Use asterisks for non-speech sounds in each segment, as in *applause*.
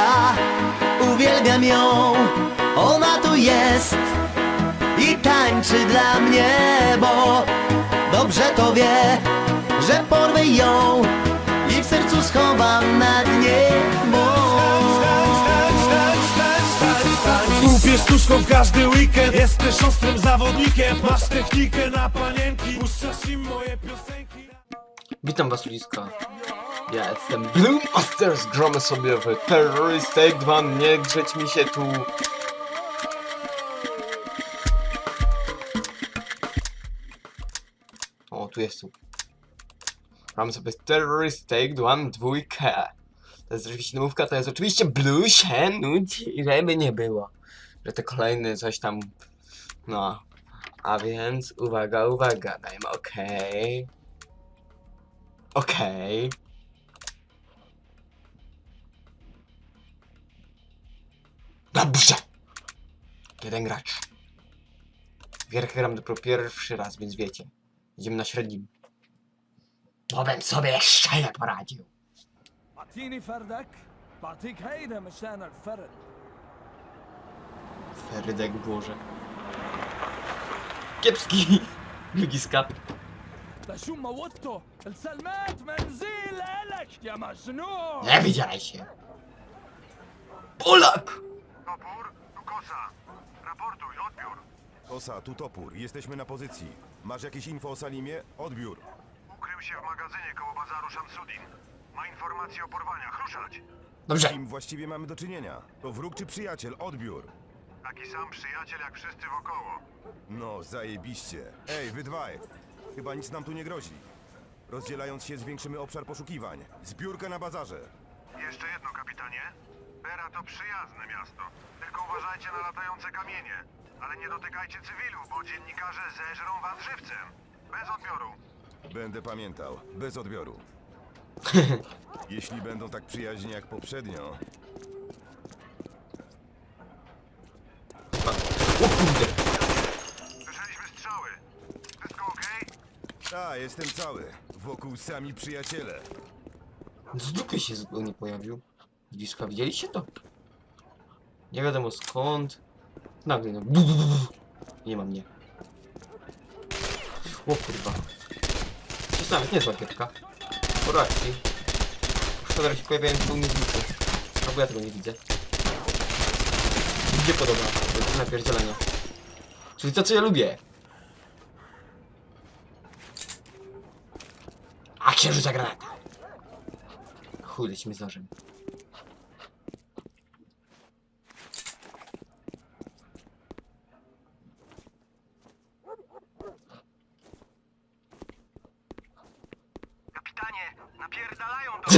ja uwielbiam ją. Ona tu jest i tańczy dla mnie Bo dobrze to wie, że porwę ją I w sercu schowam na dnie Kupię sztuczką w każdy weekend. Jesteś ostrym zawodnikiem. Masz technikę na panienki. Puszczasz im moje piosenki. Witam was ludziska. Ja jestem Blue Masters, gramy sobie w Terrorist Take 2, nie grzeć mi się tu. O, tu jest tu. Gramy sobie Terrorist Take 2 dwójkę. To jest oczywiście nowówka, to jest oczywiście Blue się nudzi, żeby nie było. Że te kolejne coś tam, no. A więc, uwaga, uwaga, dajmy okej. Okej. Dobrze. Jeden gracz. Gierkę gram dopiero pierwszy raz, więc wiecie. Idziemy na średnim. Bo bym sobie jeszcze nie poradził. اعطيني فردك بعطيك هيدا مشان الفرد Ferydek Boże. Kiepski. *laughs* Lugiska. لشو موتته السلمات منزل إلك يا مجنون Nie widziałeś się. Polak! Kosa. Raportuj, odbiór. Osa, tu topór. Jesteśmy na pozycji. Masz jakieś info o Salimie? Odbiór. Ukrył się w magazynie koło bazaru Shamsuddin. Ma informacje o porwaniach. Ruszać. Dobrze. Z kim właściwie mamy do czynienia? To wróg czy przyjaciel? Odbiór. Taki sam przyjaciel jak wszyscy wokoło. No, zajebiście. Ej, wy dwaj. Chyba nic nam tu nie grozi. Rozdzielając się zwiększymy obszar poszukiwań. Zbiórka na bazarze. Jeszcze jedno, kapitanie. Bera to przyjazne miasto. Tylko uważajcie na latające kamienie. Ale nie dotykajcie cywilu, bo dziennikarze zeżrą was żywcem. Bez odbioru. Będę pamiętał. Bez odbioru. *laughs* Jeśli będą tak przyjaźni jak poprzednio, O kurde. Słyszeliśmy strzały. Wszystko okej? Ta, jestem cały. Wokół sami przyjaciele. Z dupy się zupełnie pojawił. Bliska, widzieliście to? Nie wiadomo skąd. Nagle no. Bu, bu, bu, bu. Nie ma mnie. O kurwa. To jest nawet niezła gierka. Po reakcji. Szkoda, że się pojawiają z dupy. Albo ja tego nie widzę. Gdzie podoba? Napierdzielenie. Czyli to co ja lubię. A się rzuca granata. Lecimy z napierdalają do...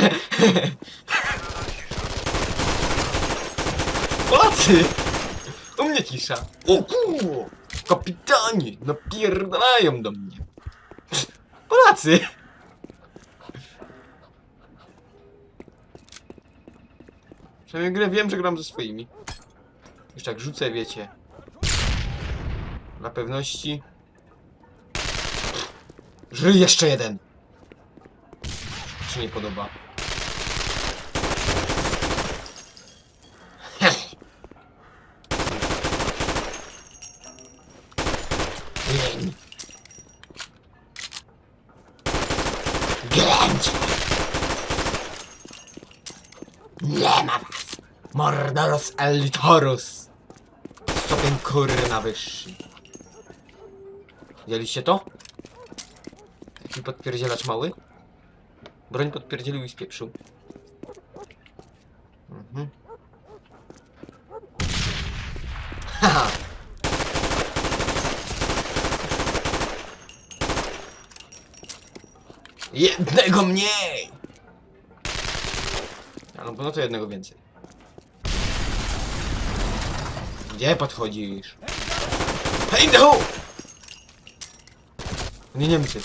*laughs* Polacy! U mnie cisza. O kurwa! Kapitanie! Napierdalają do mnie. Polacy! Przynajmniej grę wiem, że gram ze swoimi. Już tak rzucę, wiecie. Na pewności. Żyj jeszcze jeden! Czy nie podoba? Leń. Ględź. Nie ma was. Mordoros Elitorus. Stopień kurna wyższy. Widzieliście to? Taki podpierdzielacz mały? Podpierdzielił i spieprzył. Mhm. Haha. Jednego mniej! A no, no to jednego więcej. Gdzie podchodzisz? Hej, no! Nie Niemcy.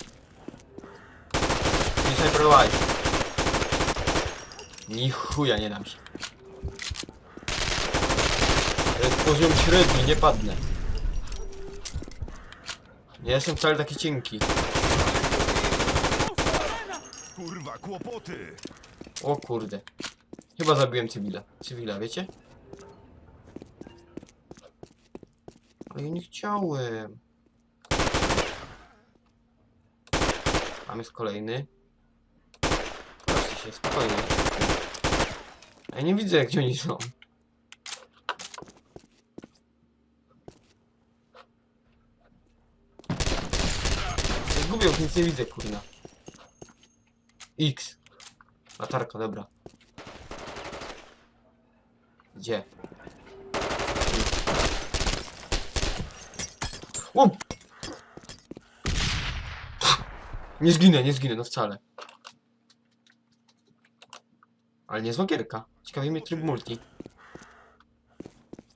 Sniper Life. Ni chuja nie dam się. To jest poziom średni, nie padnę. Nie jestem wcale taki cienki. Kurwa, kłopoty! O kurde. Chyba zabiłem cywila. Cywila, wiecie? Ale ja nie chciałem. Tam jest kolejny. Się, spokojnie. Ja nie widzę, gdzie oni są. Zgubią, nic nie widzę, kurna. X. Latarka, dobra. Gdzie? O! Nie zginę, nie zginę, no wcale. Ale niezła gierka. Ciekawi mnie tryb multi.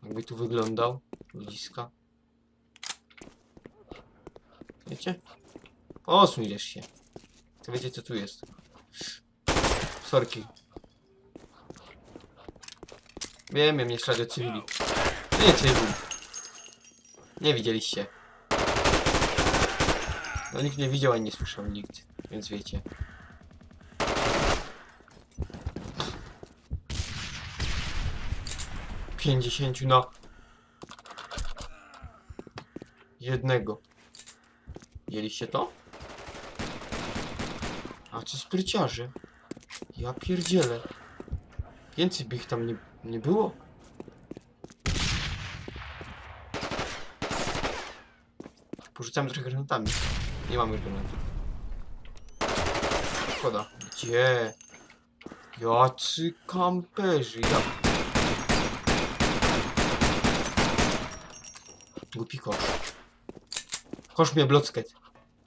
Jakby tu wyglądał. Bliska. Wiecie? Posuńesz się. To wiecie co tu jest. Sorki. Wiem, wiem, nie od cywili. Nie cywil. Nie widzieliście. No nikt nie widział ani nie słyszał nikt, więc wiecie. Pięćdziesięciu na jednego. Widzieliście to? A co spryciarze? Ja pierdzielę. Więcej by ich tam nie, nie było? Porzucamy trochę granatami. Nie mamy już granatów. Szkoda. Gdzie? Jacy kamperzy, ja... Głupi kosz. Kosz mnie blocket.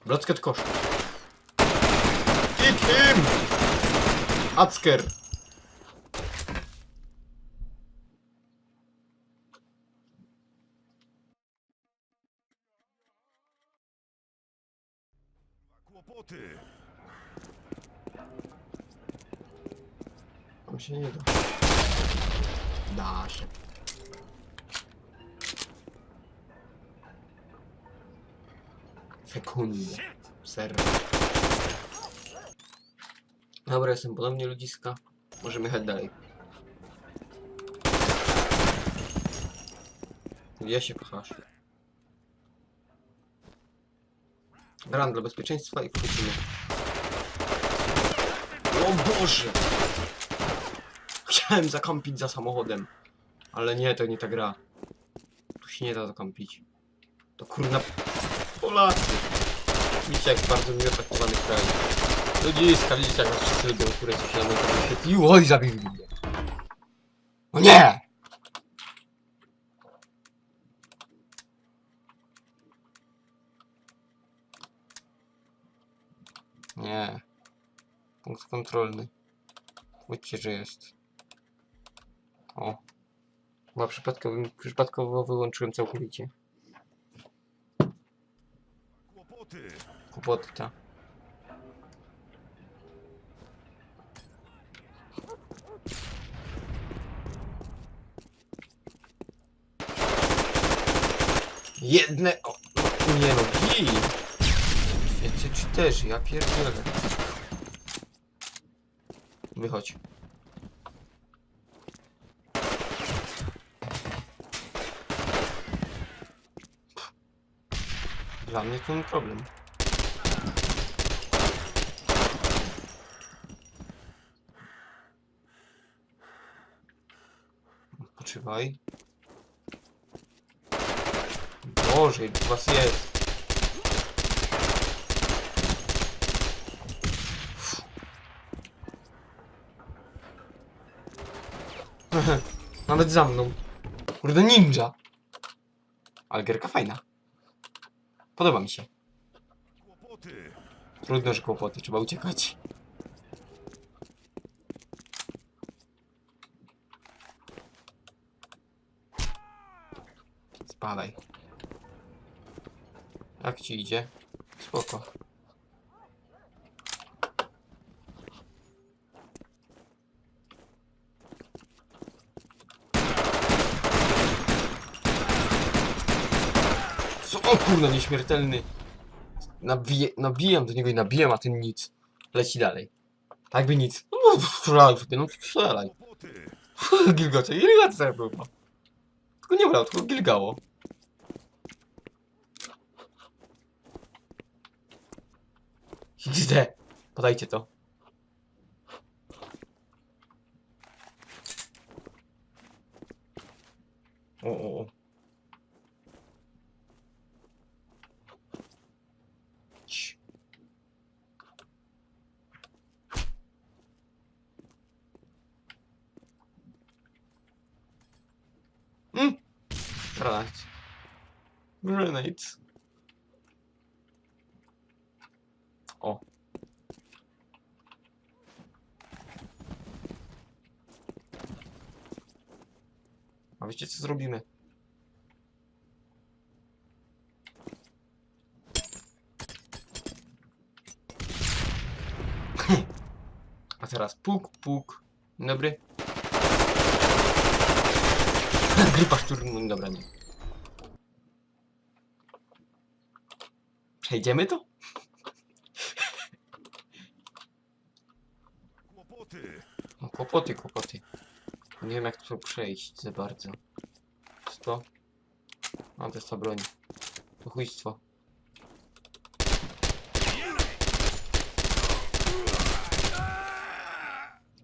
Blocket kosz. Kick him! Acker! Kłopoty! Tam się nie da. Da się. Sekundę. Ser. Dobra, jestem ponownie ludziska. Możemy jechać dalej. Gdzie się pchasz? Gran dla bezpieczeństwa i wchodzimy. O Boże! Chciałem zakąpić za samochodem. Ale nie, to nie ta gra. Tu się nie da zakąpić. To kurna Polacy. Widzicie jak bardzo miło traktowany kraj. Ludziska, widzicie jak was wszyscy lubią, które się na moim kanale wyświetliło Oj, zabili mnie. O nie! Nie. Punkt kontrolny. Powiedzcie, że jest. O. Chyba przypadkowo, przypadkowo wyłączyłem całkowicie. Kłopoty! Kłopoty ta. Jedne... O, nie no! Wiecie, czy też, ja pierdzielę. Wychodź. Dla mnie to nie problem. Odpoczywaj. Boże, tu was jest. *laughs* Nawet za mną. Kurde ninja. Ale gierka fajna. Podoba mi się. Trudno, że kłopoty, trzeba uciekać. Spadaj. Jak ci idzie? Spoko. Co? O nieśmiertelny. Nabiję, nabijam do niego i nabijam, a ten nic. Leci dalej. Tak by nic. No strzelaj sobie, no strzelaj. *laughs* Gilgocze, Gilgocze było. Tylko nie brał, tylko gilgało. XD. Podajcie to. O, o, o. Granate. Grenades. O. A wiecie co zrobimy? *laughs* A teraz puk, puk. Dobry. Grypa szturmu, dobra, nie. Przejdziemy to? Kłopoty. No, kłopoty, kłopoty. Nie wiem jak to przejść za bardzo. Co to? Mam też ta broń. To chujstwo.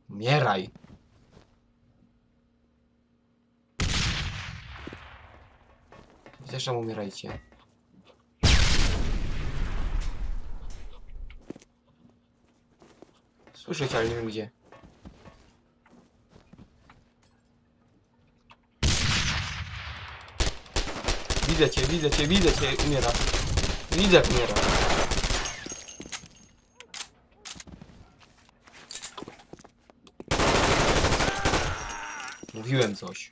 Umieraj! Też tam umierajcie. Słyszeć, ale nie wiem gdzie. Widzę cię, widzę cię, widzę cię, umiera. Widzę, umiera. Mówiłem coś.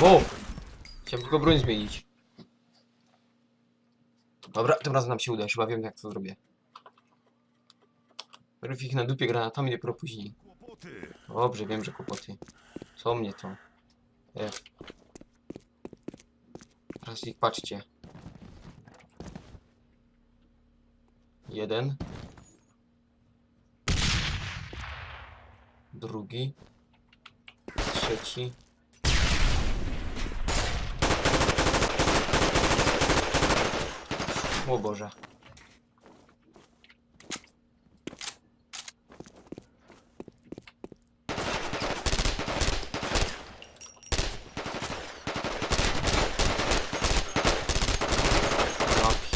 O! Chciałem tylko broń zmienić. Dobra, tym razem nam się uda, chyba wiem jak to zrobię. Najpierw ich na dupie granatami, dopiero później. Dobrze, wiem, że kłopoty. Co mnie to? E. Teraz ich patrzcie. Jeden. Drugi. Trzeci. O Boże.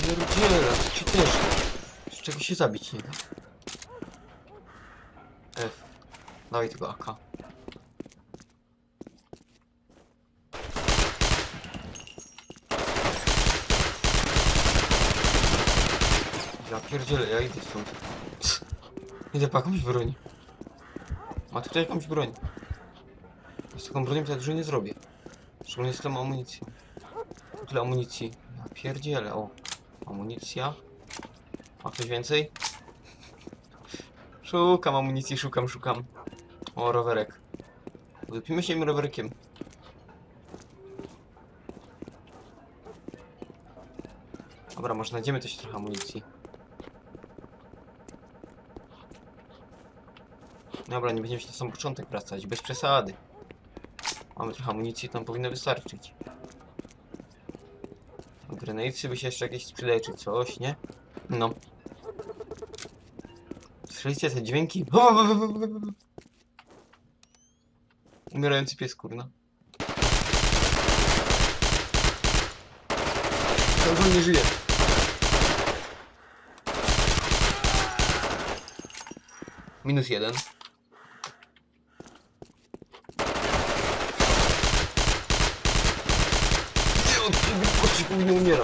To ci też. Z czego się zabić nie da. F. Dawaj tego AK. Ja pierdzielę, ja idę stąd. Ps. Idę po jakąś broń. Ma tutaj jakąś broń. Z taką bronią to ja dużo nie zrobię. Szczególnie z tą amunicją. Tyle amunicji. Ja pierdzielę, o. Amunicja. Ma ktoś więcej? Szukam amunicji, szukam, szukam. O, rowerek. Wypijmy się im rowerkiem. Dobra, może znajdziemy też trochę amunicji. Dobra, nie będziemy się na sam początek wracać, bez przesady. Mamy trochę amunicji, tam powinno wystarczyć. Grenadesy by się jeszcze jakieś sprzedały czy coś, nie? No. Słyszeliście te dźwięki? *laughs* Umierający pies, kurna. Cały nie żyje. Minus jeden.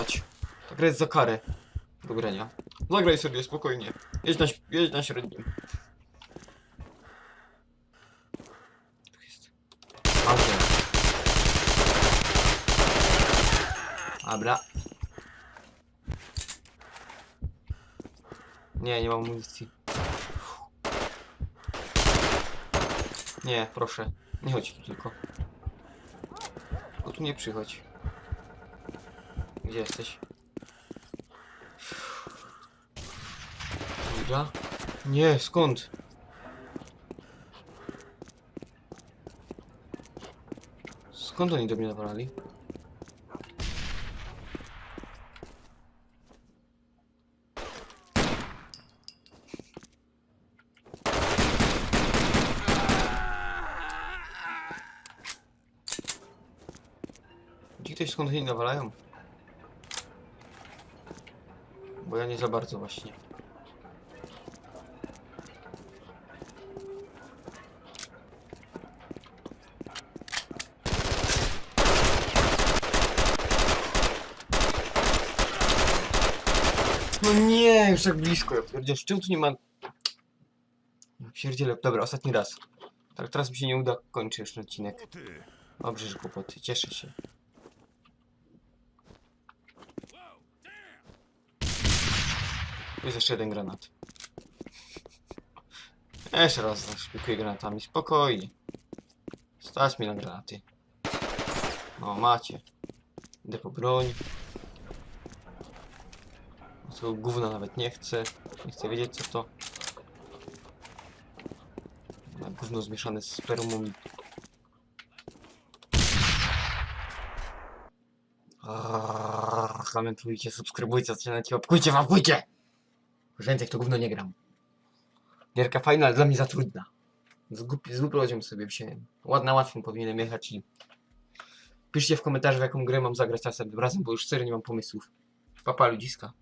Umierać. Ta gra jest za karę do grania. Zagraj sobie spokojnie. Jedź na, jedź na średnim. Tu jest. Auto. Dobra. Nie, nie mam amunicji. Nie, proszę. Nie chodź tu tylko. Tylko tu nie przychodź. Gdzie jesteś? Dobra. Nie, skąd? Skąd oni do mnie nawalali? Ci ktoś skąd oni nawalają? Ja nie za bardzo właśnie. No nie, już tak blisko. Ja pierdzielę, czemu tu nie ma... Ja Pierdzielę, dobra, ostatni raz. Tak, teraz mi się nie uda, kończę już odcinek. Dobrze, że kłopoty, cieszę się. Jest jeszcze jeden granat. Jeszcze raz zaszpikuję granatami, spokojnie. Stać mi na granaty. No, macie. Idę po broń. Tego gówna nawet nie chcę. Nie chcę wiedzieć co to. Na gówno zmieszane z spermą Komentujcie, subskrybujcie, oceniajcie, łapkujcie, łapkujcie! Już więcej w to gówno nie gram. Gierka fajna, ale dla mnie za trudna. Z głupi, z głupi poziom sobie wziąłem. Ładna, łatwą powinienem jechać i... Piszcie w komentarzach, jaką grę mam zagrać następnym razem, bo już serio nie mam pomysłów. Papa ludziska.